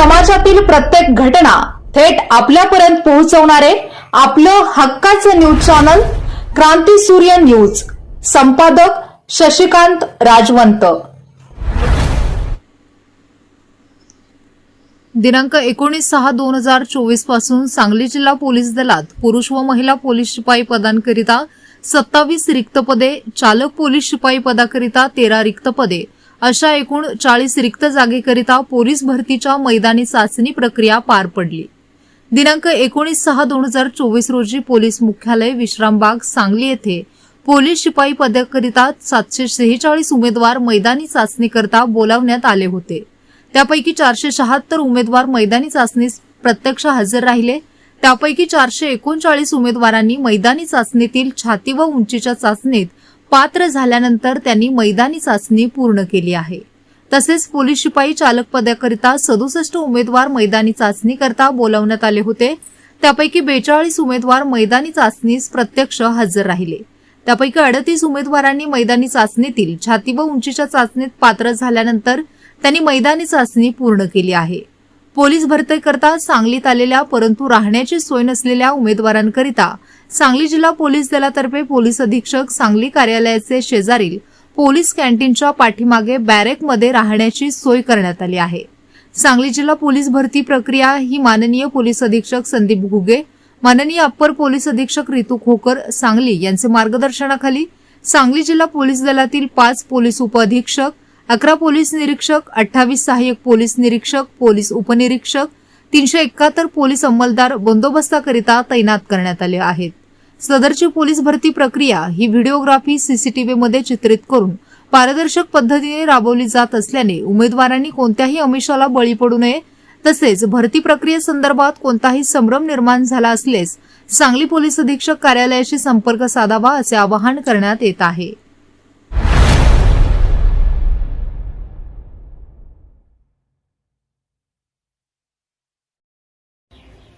समाजातील प्रत्येक घटना थेट आपल्यापर्यंत पोहोचवणारे आपलं हक्काचं न्यूज चॅनल क्रांती सूर्य न्यूज. संपादक शशिकांत राजवंत. दिनांक एकोणीस सहा दोन हजार चोवीसपासून सांगली जिल्हा पोलीस दलात पुरुष व महिला पोलीस शिपाई पदांकरिता सत्तावीस रिक्त पदे चालक पोलीस शिपाई पदाकरिता तेरा रिक्त पदे. अशा एकूण चाळीस रिक्त जागेकरिता पोलीस भरतीच्या मैदानी चाचणी प्रक्रिया पार पडली. दिनांक एकोणीस सहा दोन हजार चोवीस रोजी पोलीस मुख्यालय विश्रामबाग सांगली येथे पोलीस शिपाई पदाकरिता सातशे सेहेचाळीस उमेदवार मैदानी चाचणीकरता बोलावण्यात आले होते. त्यापैकी चारशे शहात्तर उमेदवार मैदानी चाचणीस प्रत्यक्ष हजर राहिले. त्यापैकी चारशे एकोणचाळीस उमेदवारांनी मैदानी चाचणीतील छाती व उंचीच्या चाचणीत पात्र झाल्यानंतर त्यांनी मैदानी चाचणी पूर्ण केली आहे. तसेच पोलीस शिपाई चालक पदाकरिता सदुसष्ट उमेदवार मैदानी चाचणीकरता बोलावण्यात आले होते. त्यापैकी बेचाळीस उमेदवार मैदानी चाचणीस प्रत्यक्ष हजर राहिले. त्यापैकी अडतीस उमेदवारांनी मैदानी चाचणीतील छाती व उंचीच्या चाचणीत पात्र झाल्यानंतर त्यांनी मैदानी चाचणी पूर्ण केली आहे. पोलीस भरतीकरता सांगलीत आलेल्या परंतु राहण्याची सोय नसलेल्या उमेदवारांकरिता सांगली जिल्हा पोलीस दलातर्फे पोलीस अधीक्षक सांगली कार्यालयाचे शेजारील पोलीस कॅन्टीनच्या पाठीमागे बॅरेकमध्ये राहण्याची सोय करण्यात आली आहे. सांगली जिल्हा पोलीस भरती प्रक्रिया ही माननीय पोलीस अधीक्षक संदीप घुगे माननीय अप्पर पोलीस अधीक्षक रितू खोकर सांगली यांचे मार्गदर्शनाखाली सांगली जिल्हा पोलीस दलातील पाच पोलीस उपअधीक्षक अकरा पोलीस निरीक्षक अठ्ठावीस सहाय्यक पोलीस निरीक्षक पोलीस उपनिरीक्षक तीनशे एकाहत्तर पोलीस अंमलदार बंदोबस्ताकरिता तैनात करण्यात आले आहेत. सदरची पोलीस भरती प्रक्रिया ही व्हिडिओग्राफी सीसीटीव्हीमध्ये चित्रित करून पारदर्शक पद्धतीने राबवली जात असल्याने उमेदवारांनी कोणत्याही अमिषाला बळी पडू नये. तसेच भरती प्रक्रियेसंदर्भात कोणताही संभ्रम निर्माण झाला असल्यास सांगली पोलीस अधीक्षक कार्यालयाशी संपर्क साधावा असे आवाहन करण्यात येत आहे.